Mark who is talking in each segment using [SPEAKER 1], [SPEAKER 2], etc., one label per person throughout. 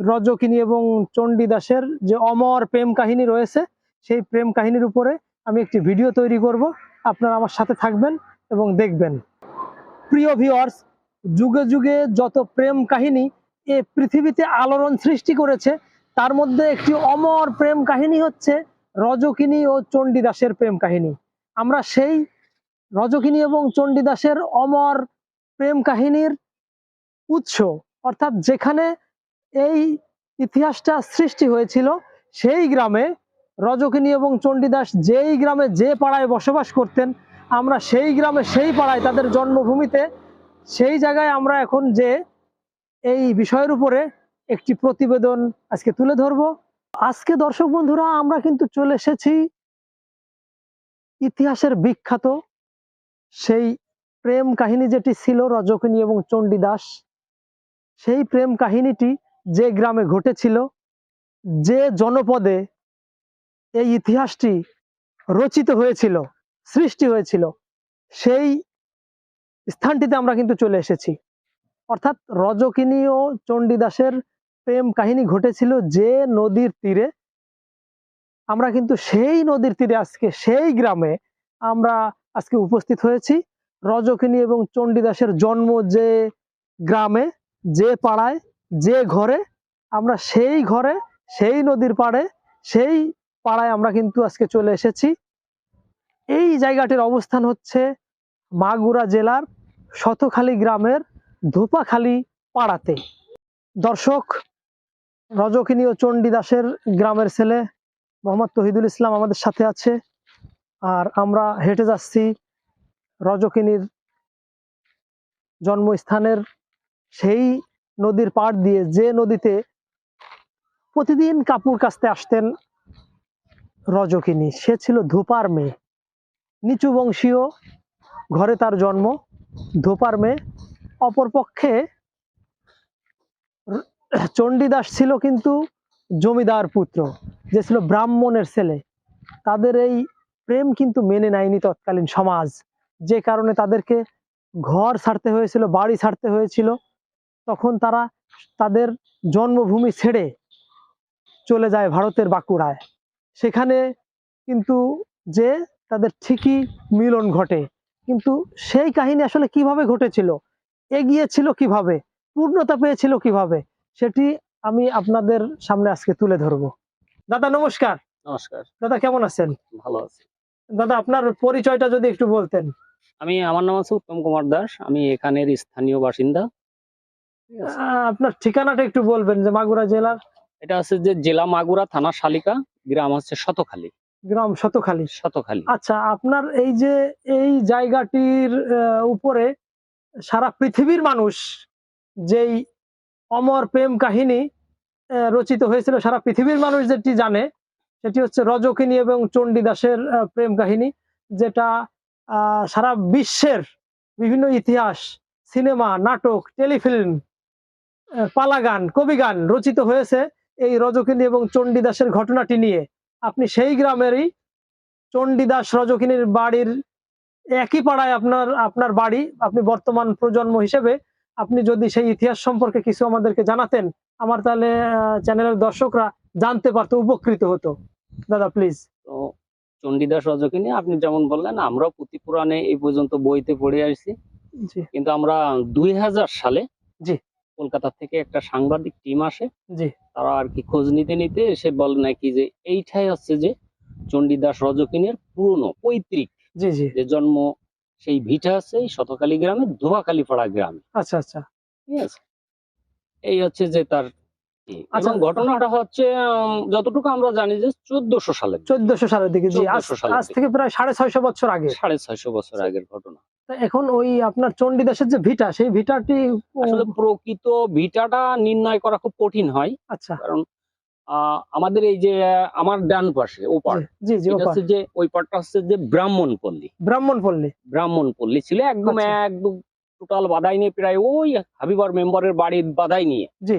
[SPEAKER 1] রজকিনী এবং চণ্ডীদাসের যে অমর প্রেম কাহিনী রয়েছে, সেই প্রেম কাহিনীর উপরে আমি একটি ভিডিও তৈরি করব। আপনারা আমার সাথে থাকবেন এবং দেখবেন। প্রিয় ভিউয়ার্স যুগে যুগে যত প্রেম কাহিনী এ পৃথিবীতে আলোড়ন সৃষ্টি করেছে, তার মধ্যে একটি অমর প্রেম কাহিনী হচ্ছে রজকিনী ও চণ্ডীদাসের প্রেম কাহিনী। আমরা সেই রজকিনী এবং চণ্ডীদাসের অমর প্রেম কাহিনীর উৎস, অর্থাৎ যেখানে এই ইতিহাসটা সৃষ্টি হয়েছিল সেই গ্রামে রজকিনী এবং চণ্ডীদাস যেই গ্রামে যে পাড়ায় বসবাস করতেন, আমরা সেই গ্রামে সেই পাড়ায় তাদের জন্মভূমিতে সেই জায়গায় আমরা এখন যে এই বিষয়ের উপরে একটি প্রতিবেদন আজকে তুলে ধরব। আজকে দর্শক বন্ধুরা, আমরা কিন্তু চলে এসেছি ইতিহাসের বিখ্যাত সেই প্রেম কাহিনী যেটি ছিল রজকিনী এবং চণ্ডীদাস। সেই প্রেম কাহিনীটি যে গ্রামে ঘটেছিল, যে জনপদে এই ইতিহাসটি রচিত হয়েছিল, সৃষ্টি হয়েছিল, সেই স্থানটিতে আমরা কিন্তু চলে এসেছি। অর্থাৎ রজকিনী ও চণ্ডীদাসের প্রেম কাহিনী ঘটেছিল যে নদীর তীরে। আমরা কিন্তু সেই নদীর তীরে আজকে, সেই গ্রামে আমরা আজকে উপস্থিত হয়েছি। রজকিনী এবং চণ্ডীদাসের জন্ম যে গ্রামে, যে পাড়ায়, যে ঘরে আমরা সেই ঘরে, সেই নদীর পাড়ে, সেই পাড়ায় আমরা কিন্তু আজকে চলে এসেছি। এই জায়গাটির অবস্থান হচ্ছে মাগুরা জেলার শতখালী গ্রামের ধোপাখালী পাড়াতে। দর্শক, রজকিনী ও চণ্ডীদাসের গ্রামের ছেলে মোহাম্মদ তহিদুল ইসলাম আমাদের সাথে আছে। আর আমরা হেঁটে যাচ্ছি রজকিনীর জন্মস্থানের সেই নদীর পাড় দিয়ে। যে নদীতে প্রতিদিন কাপড় কাচতে আসতেন রজকিনী। সে ছিল ধোপার মেয়ে। নিচু বংশীয়, ঘরে তার জন্ম। ধোপার মেয়ে। অপরপক্ষে চণ্ডীদাস ছিল কিন্তু জমিদার পুত্র, যে ছিল ব্রাহ্মণের ছেলে। তাদের এই প্রেম কিন্তু মেনে নেয়নি তৎকালীন সমাজ। যে কারণে তাদেরকে ঘর ছাড়তে হয়েছিল, বাড়ি ছাড়তে হয়েছিল, তখন তারা তাদের জন্মভূমি ছেড়ে চলে যায় ভারতের বাঁকুড়ায়। সেখানে কিন্তু যে তাদের ঠিকই মিলন ঘটে। কিন্তু সেই কাহিনী আসলে কীভাবে ঘটেছিল? এগিয়েছিল কীভাবে? পূর্ণতা পেয়েছিল কীভাবে? সেটি আমি আপনাদের সামনে আজকে তুলে ধরবো। দাদা নমস্কার।
[SPEAKER 2] নমস্কার।
[SPEAKER 1] দাদা কেমন আছেন?
[SPEAKER 2] ভালো আছি।
[SPEAKER 1] দাদা আপনার পরিচয়টা যদি একটু বলতেন।
[SPEAKER 2] আমি আমার নাম আছে উত্তম কুমার দাস। আমি এখানের স্থানীয় বাসিন্দা।
[SPEAKER 1] আপনার ঠিকানাটা একটু বলবেন যে মাগুরা জেলার?
[SPEAKER 2] এটা আছে যে জেলা মাগুরা থানা শালিকা গ্রাম হচ্ছে শতখালী।
[SPEAKER 1] গ্রাম শতখালী।
[SPEAKER 2] শতখালী।
[SPEAKER 1] আচ্ছা আপনার এই যে এই জায়গাটির উপরে সারা পৃথিবীর মানুষ যেই অমর প্রেম কাহিনী রচিত হয়েছিল সারা পৃথিবীর মানুষ যেটি জানে সেটি হচ্ছে রজকিনী এবং চণ্ডীদাসের প্রেম কাহিনী যেটা সারা বিশ্বের বিভিন্ন ইতিহাস সিনেমা নাটক টেলিফিল্ম পালাগান কবিগান রচিত হয়েছে। এই রজকিনী এবং চণ্ডীদাসের ঘটনাটি নিয়ে আপনি সেই গ্রামেরই চণ্ডীদাস রজকিনীর বাড়ির একই পাড়ায় আপনার আপনার বাড়ি আপনি বর্তমান প্রজন্ম হিসেবে আপনি যদি সেই ইতিহাস সম্পর্কে কিছু আমাদেরকে জানাতেন আমার তাহলে চ্যানেলের দর্শকরা জানতে পারতো উপকৃত হতো। দাদা প্লিজ
[SPEAKER 2] তো চণ্ডীদাস রজকিনী আপনি যেমন বললেন আমরাও পুঁথি পুরাণে এই পর্যন্ত বইতে পড়ে আসছি। কিন্তু আমরা দুই হাজার সালে
[SPEAKER 1] জি।
[SPEAKER 2] কলকাতা থেকে একটা সাংবাদিক টিম আসে।
[SPEAKER 1] জি।
[SPEAKER 2] তারা আর কি খোঁজ নিতে নিতে এসে বলে নাকি যে এইটাই হচ্ছে যে চণ্ডীদাস রজকিনের পুরনো পৈতৃক।
[SPEAKER 1] জি জি।
[SPEAKER 2] যে জন্ম সেই ভিটা আছে এই শতকালী গ্রামে ধোয়াকালীপাড়া গ্রামে।
[SPEAKER 1] আচ্ছা আচ্ছা।
[SPEAKER 2] ঠিক আছে? এই হচ্ছে যে তার।
[SPEAKER 1] আচ্ছা।
[SPEAKER 2] ঘটনাটা হচ্ছে যতটুকু আমরা জানি যে চোদ্দশো সালে
[SPEAKER 1] চোদ্দশো সালের দিকে জি আজ
[SPEAKER 2] 1400 সালের
[SPEAKER 1] আজ
[SPEAKER 2] দিকে।
[SPEAKER 1] থেকে প্রায় সাড়ে ছয়শো বছর আগে।
[SPEAKER 2] সাড়ে ছয়শো বছর আগের ঘটনা।
[SPEAKER 1] এখন ওই আপনার চণ্ডীদাসের যে ভিটা সেই ভিটাটি
[SPEAKER 2] আসলে প্রকৃত ভিটাটা নির্ণয় করা খুব কঠিন হয়।
[SPEAKER 1] আচ্ছা।
[SPEAKER 2] কারণ আহ, আমাদের এই যে আমার ডান পাশে ওপার
[SPEAKER 1] জি জি
[SPEAKER 2] হচ্ছে যে ওই পারটা হচ্ছে যে ব্রাহ্মণ পল্লী
[SPEAKER 1] ব্রাহ্মণ পল্লী
[SPEAKER 2] ব্রাহ্মণ পল্লী ছিল একদম
[SPEAKER 1] আচ্ছা।
[SPEAKER 2] একদম টোটাল বাধাই নিয়ে প্রায় ওই হাবিবার মেম্বারের বাড়ির বাধাই নিয়ে।
[SPEAKER 1] জি।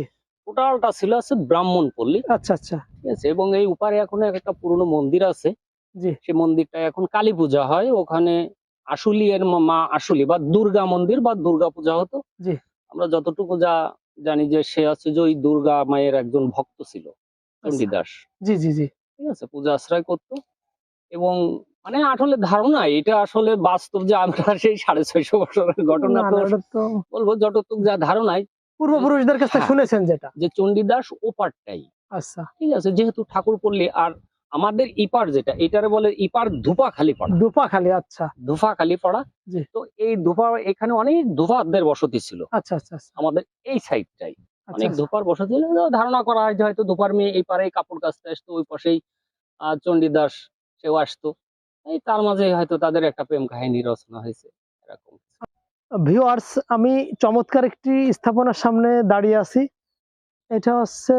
[SPEAKER 2] টোটালটা ছিল হচ্ছে ব্রাহ্মণ পল্লী।
[SPEAKER 1] আচ্ছা আচ্ছা।
[SPEAKER 2] ঠিক আছে? এবং এই উপারে এখন একটা পুরনো মন্দির আছে।
[SPEAKER 1] জি।
[SPEAKER 2] সেই মন্দিরটা এখন কালী পূজা হয়। ওখানে আশুলি এর মা- আশুলি বা দুর্গা মন্দির বা দুর্গা পূজা হতো।
[SPEAKER 1] জি।
[SPEAKER 2] আমরা যতটুকু যা জানি যে সে হচ্ছে যে ওই দুর্গা মায়ের একজন ভক্ত ছিল চণ্ডীদাস।
[SPEAKER 1] জি জি জি।
[SPEAKER 2] ঠিক আছে? পূজা আশ্রয় করতো। এবং মানে আসলে ধারণা এটা আসলে বাস্তব যে আমরা সেই সাড়ে ছয়শো বছরের ঘটনা বলব যতটুক যা ধারণায়
[SPEAKER 1] পূর্বপুরুষদের কাছে
[SPEAKER 2] হ্যাঁ।
[SPEAKER 1] শুনেছেন যেটা।
[SPEAKER 2] যে চণ্ডীদাস ওপারটাই।
[SPEAKER 1] আচ্ছা।
[SPEAKER 2] ঠিক আছে যেহেতু ঠাকুর পল্লী আর আমাদের ইপার যেটা এটারে বলে ইপার ধুপা খালি পাড়া।
[SPEAKER 1] দুপা খালি আচ্ছা।
[SPEAKER 2] ধুপা খালি পাড়া। তো এই ধুপা এখানে অনেক ধুপাদের বসতি ছিল।
[SPEAKER 1] আচ্ছা আচ্ছা আচ্ছা।
[SPEAKER 2] আমাদের এই সাইডটাই।
[SPEAKER 1] আচ্ছা,
[SPEAKER 2] অনেক ধোপার বসতি ছিল ধারণা করা হয় যে হয়তো ধোপার মেয়ে এই পারে কাপড় কাচতে আসতো ওই পাশেই আহ, চণ্ডীদাস সেও আসতো। এই তার মাঝে হয়তো তাদের একটা প্রেম কাহিনী রচনা হয়েছে এরকম।
[SPEAKER 1] ভিউয়ার্স আমি চমৎকার একটি স্থাপনার সামনে দাঁড়িয়ে আছি। এটা হচ্ছে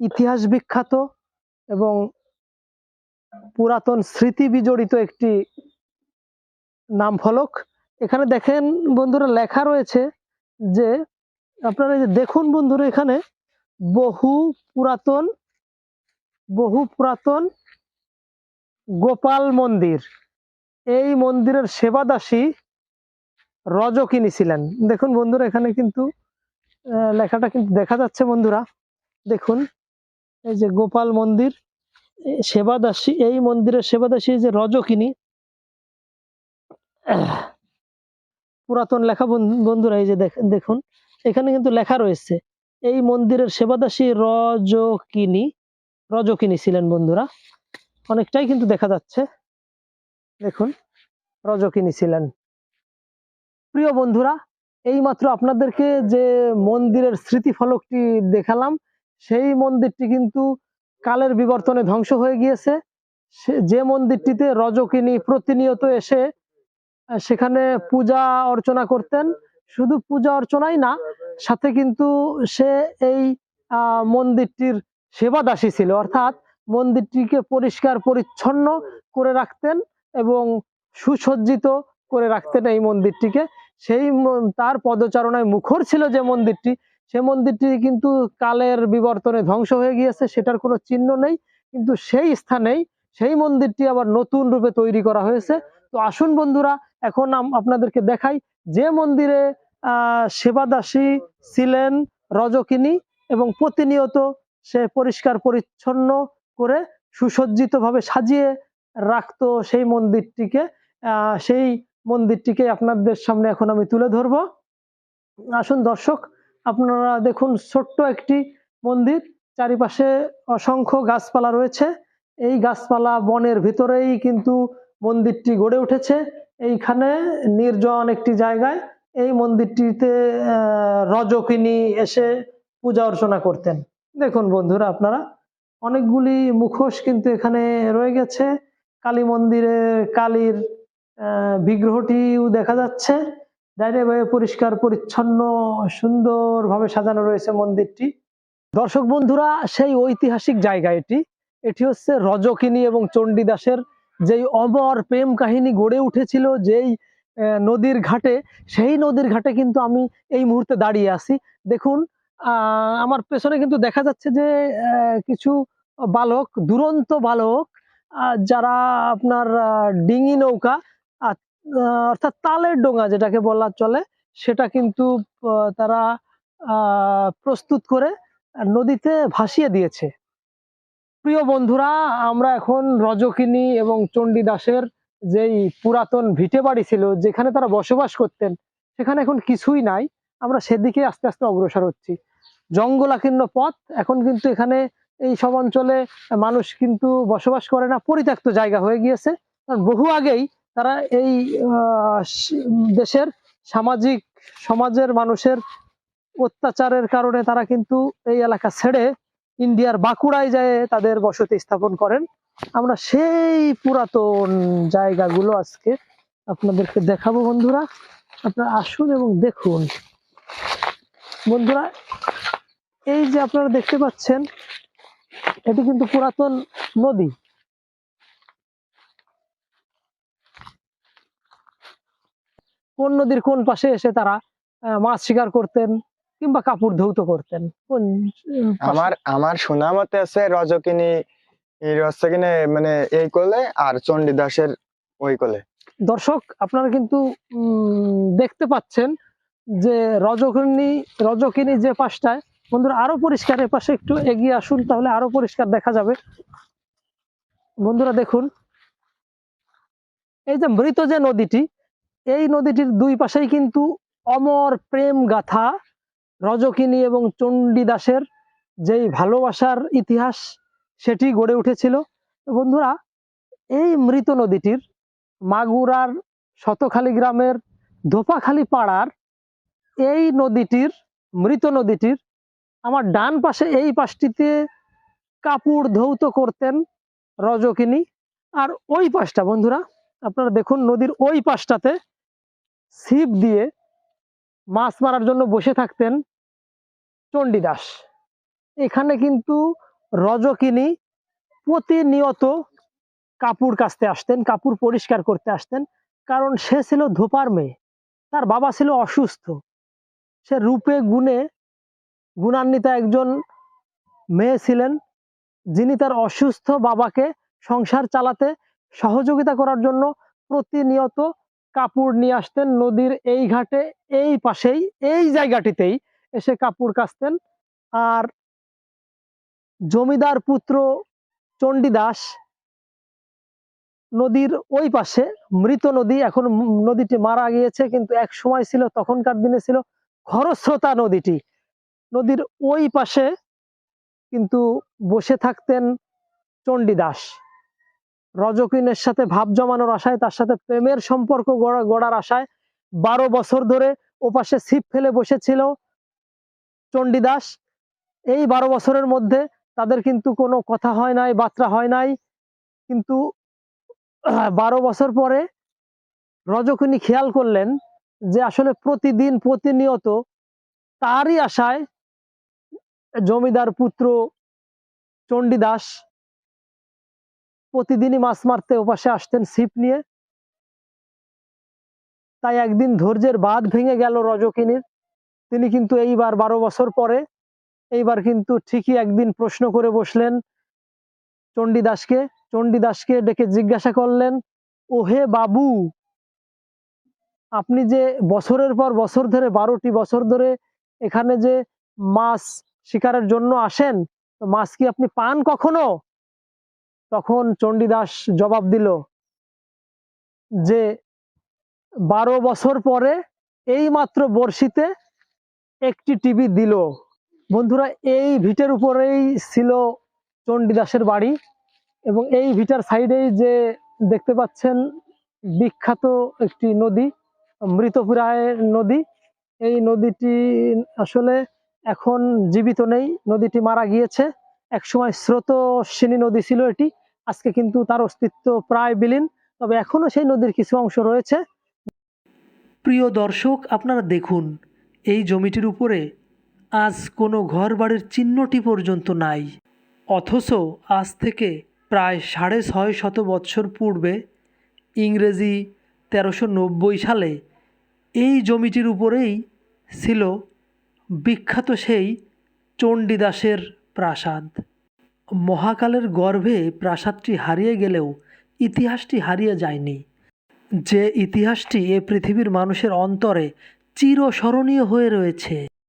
[SPEAKER 1] ইতিহাস বিখ্যাত এবং পুরাতন স্মৃতি বিজড়িত একটি নাম ফলক এখানে দেখেন বন্ধুরা, লেখা রয়েছে যে, আপনারা যে দেখুন বন্ধুরা এখানে, বহু পুরাতন বহু পুরাতন গোপাল মন্দির। এই মন্দিরের সেবাদাসী রজকিনী কিনেছিলেন। দেখুন বন্ধুরা এখানে কিন্তু লেখাটা কিন্তু দেখা যাচ্ছে বন্ধুরা। দেখুন এই যে গোপাল মন্দির সেবাদাসী এই মন্দিরের সেবাদাসী যে রজকিনী আহ, পুরাতন লেখা বন- বন্ধুরা এই যে দেখুন এখানে কিন্তু লেখা রয়েছে এই মন্দিরের সেবাদাসী রজকিনী রজকিনী ছিলেন বন্ধুরা। অনেকটাই কিন্তু দেখা যাচ্ছে। দেখুন রজকিনী ছিলেন প্রিয় বন্ধুরা, এইমাত্র আপনাদেরকে যে মন্দিরের স্মৃতিফলকটি দেখালাম, সেই মন্দিরটি কিন্তু কালের বিবর্তনে ধ্বংস হয়ে গিয়েছে। যে মন্দিরটিতে রজকিনী প্রতিনিয়ত এসে সেখানে পূজা অর্চনা করতেন, শুধু পূজা অর্চনাই না, সাথে কিন্তু সে এই মন্দিরটির সেবাদাসী ছিল। অর্থাৎ মন্দিরটিকে পরিষ্কার পরিচ্ছন্ন করে রাখতেন এবং সুসজ্জিত করে রাখতেন এই মন্দিরটিকে। সেই তার পদচারণায় মুখর ছিল যে মন্দিরটি, সে মন্দিরটি কিন্তু কালের বিবর্তনে ধ্বংস হয়ে গিয়েছে, সেটার কোনো চিহ্ন নেই। কিন্তু সেই স্থানেই সেই মন্দিরটি আবার নতুন রূপে তৈরি করা হয়েছে। তো আসুন বন্ধুরা, এখন আপনাদেরকে দেখাই যে মন্দিরে সেবাদাসী ছিলেন রজকিনী এবং প্রতিনিয়ত সে পরিষ্কার পরিচ্ছন্ন করে সুসজ্জিত ভাবে সাজিয়ে রাখতো সেই মন্দিরটিকে। সেই মন্দিরটিকে আপনাদের সামনে এখন আমি তুলে ধরবো। আসুন দর্শক, আপনারা দেখুন ছোট্ট একটি মন্দির, চারিপাশে অসংখ্য গাছপালা রয়েছে। এই গাছপালা বনের ভিতরেই কিন্তু মন্দিরটি গড়ে উঠেছে। এইখানে নির্জন একটি জায়গায় এই মন্দিরটিতে রজকিনী এসে পূজা অর্চনা করতেন। দেখুন বন্ধুরা আপনারা, অনেকগুলি মুখোশ কিন্তু এখানে রয়ে গেছে। কালী মন্দিরে কালীর বিগ্রহটিও দেখা যাচ্ছে। ডাইনে ভাবে পরিষ্কার, পরিচ্ছন্ন, সুন্দরভাবে সাজানো রয়েছে মন্দিরটি। দর্শক বন্ধুরা, সেই ঐতিহাসিক জায়গা এটি। এটি হচ্ছে রজকিনী এবং চণ্ডীদাসের যেই অমর প্রেম কাহিনী গড়ে উঠেছিল, যেই নদীর ঘাটে। সেই নদীর ঘাটে কিন্তু আমি এই মুহূর্তে দাঁড়িয়ে আছি। দেখুন আমার পেছনে কিন্তু দেখা যাচ্ছে যে কিছু বালক, দুরন্ত বালক যারা আপনার ডিঙি নৌকা অর্থাৎ তালের ডোঙা যেটাকে বলা চলে, সেটা কিন্তু তারা প্রস্তুত করে নদীতে ভাসিয়ে দিয়েছে। প্রিয় বন্ধুরা, আমরা এখন রজকিনী এবং চণ্ডীদাসের যেই পুরাতন ভিটে বাড়ি ছিল, যেখানে তারা বসবাস করতেন, সেখানে এখন কিছুই নাই। আমরা সেদিকে আস্তে আস্তে অগ্রসর হচ্ছি। জঙ্গলাকীর্ণ পথ, এখন কিন্তু এখানে এই সব অঞ্চলে মানুষ কিন্তু বসবাস করে না, পরিত্যক্ত জায়গা হয়ে গিয়েছে। কারণ বহু আগেই তারা এই দেশের সামাজিক সমাজের মানুষের অত্যাচারের কারণে তারা কিন্তু এই এলাকা ছেড়ে ইন্ডিয়ার বাঁকুড়ায় যায় তাদের বসতি স্থাপন করেন। আমরা সেই পুরাতন জায়গাগুলো আজকে আপনাদেরকে দেখাবো বন্ধুরা। আপনারা আসুন এবং দেখুন। বন্ধুরা, এই যে আপনারা দেখতে পাচ্ছেন, এটি কিন্তু পুরাতন নদী। কোন নদীর কোন পাশে এসে তারা মাছ শিকার করতেন কিংবা কাপড় ধৌত করতেন? কোন
[SPEAKER 3] আমার আমার শোনা মতে আছে রজকিনী এর মানে এই কোলে আর চণ্ডীদাসের ওই কোলে।
[SPEAKER 1] দর্শক আপনারা কিন্তু দেখতে পাচ্ছেন যে রজকিনী রজকিনী যে পাশটায় বন্ধুরা আরও পরিষ্কার এ পাশে একটু এগিয়ে আসুন তাহলে আরও পরিষ্কার দেখা যাবে। বন্ধুরা দেখুন এই যে মৃত যে নদীটি এই নদীটির দুই পাশেই কিন্তু অমর প্রেম গাথা, রজকিনী এবং চণ্ডীদাসের যেই ভালোবাসার ইতিহাস, সেটি গড়ে উঠেছিল। বন্ধুরা, এই মৃত নদীটির মাগুরার শতখালী গ্রামের ধোপাখালী পাড়ার এই নদীটির, মৃত নদীটির আমার ডান পাশে এই পাশটিতে কাপড় ধৌত করতেন রজকিনী। আর ওই পাশটা বন্ধুরা, আপনারা দেখুন নদীর ওই পাশটাতে ছিপ দিয়ে মাছ মারার জন্য বসে থাকতেন চণ্ডীদাস। এখানে কিন্তু রজকিনী প্রতিনিয়ত কাপড় কাচতে আসতেন কাপড় পরিষ্কার করতে আসতেন, কারণ সে ছিল ধোপার মেয়ে, তার বাবা ছিল অসুস্থ। সে রূপে গুণে গুণান্বিতা একজন মেয়ে ছিলেন, যিনি তার অসুস্থ বাবাকে সংসার চালাতে সহযোগিতা করার জন্য প্রতিনিয়ত কাপড় নিয়ে আসতেন নদীর এই ঘাটে, এই পাশেই, এই জায়গাটিতেই এসে কাপড় কাচতেন। আর জমিদার পুত্র চণ্ডীদাস নদীর ওই পাশে, মৃত নদী, এখন নদীটি মারা গিয়েছে, কিন্তু এক সময় ছিল, তখনকার দিনে ছিল খরস্রোতা নদীটি। নদীর ওই পাশে কিন্তু বসে থাকতেন চণ্ডীদাস। রজকিনের সাথে ভাব জমানোর আশায়, তার সাথে প্রেমের সম্পর্ক গড়া, গড়ার আশায় বারো বছর ধরে ওপাশে ছিপ ফেলে বসেছিল চণ্ডীদাস। এই বারো বছরের মধ্যে তাদের কিন্তু কোনো কথা হয় নাই, বার্তা হয় নাই। কিন্তু বারো বছর পরে রজকিনী খেয়াল করলেন যে আসলে প্রতিদিন প্রতিনিয়ত তারই আশায় জমিদার পুত্র চণ্ডীদাস প্রতিদিনই মাছ মারতে ওপাশে আসতেন ছিপ নিয়ে। তাই একদিন ধৈর্যের বাঁধ ভেঙে গেল রজকিনীর। তিনি কিন্তু এইবার বারো বছর পরে, এইবার কিন্তু ঠিকই একদিন প্রশ্ন করে বসলেন চণ্ডীদাসকে। চণ্ডীদাসকে ডেকে জিজ্ঞাসা করলেন, ওহে বাবু, আপনি যে বছরের পর বছর ধরে, বারোটি বছর ধরে এখানে যে মাছ শিকারের জন্য আসেন মাছ কি আপনি পান কখনো? তখন চণ্ডীদাস জবাব দিল যে, বারো বছর পরে এই মাত্র বর্ষিতে একটি টিভি দিল। বন্ধুরা, এই ভিটের উপরেই ছিল চণ্ডীদাসের বাড়ি এবং এই ভিটার সাইডেই যে দেখতে পাচ্ছেন বিখ্যাত একটি নদী মৃতপুরায়ের নদী। এই নদীটি আসলে এখন জীবিত নেই, নদীটি মারা গিয়েছে। একসময় স্রোতস্বিনী নদী ছিল এটি। আজকে কিন্তু তার অস্তিত্ব প্রায় বিলীন, তবে এখনও সেই নদীর কিছু অংশ রয়েছে।
[SPEAKER 4] প্রিয় দর্শক, আপনারা দেখুন, এই জমিটির উপরে আজ কোনো ঘর বাড়ির চিহ্নটি পর্যন্ত নাই। অথচ আজ থেকে প্রায় সাড়ে ছয় শত বৎসর পূর্বে ইংরেজি তেরোশো নব্বই সালে এই জমিটির উপরেই ছিল বিখ্যাত সেই চণ্ডীদাসের প্রাসাদ। মহাকালের গর্ভে প্রাসাদটি হারিয়ে গেলেও ইতিহাসটি হারিয়ে যায়নি। যে ইতিহাসটি এ পৃথিবীর মানুষের অন্তরে চিরস্মরণীয় হয়ে রয়েছে।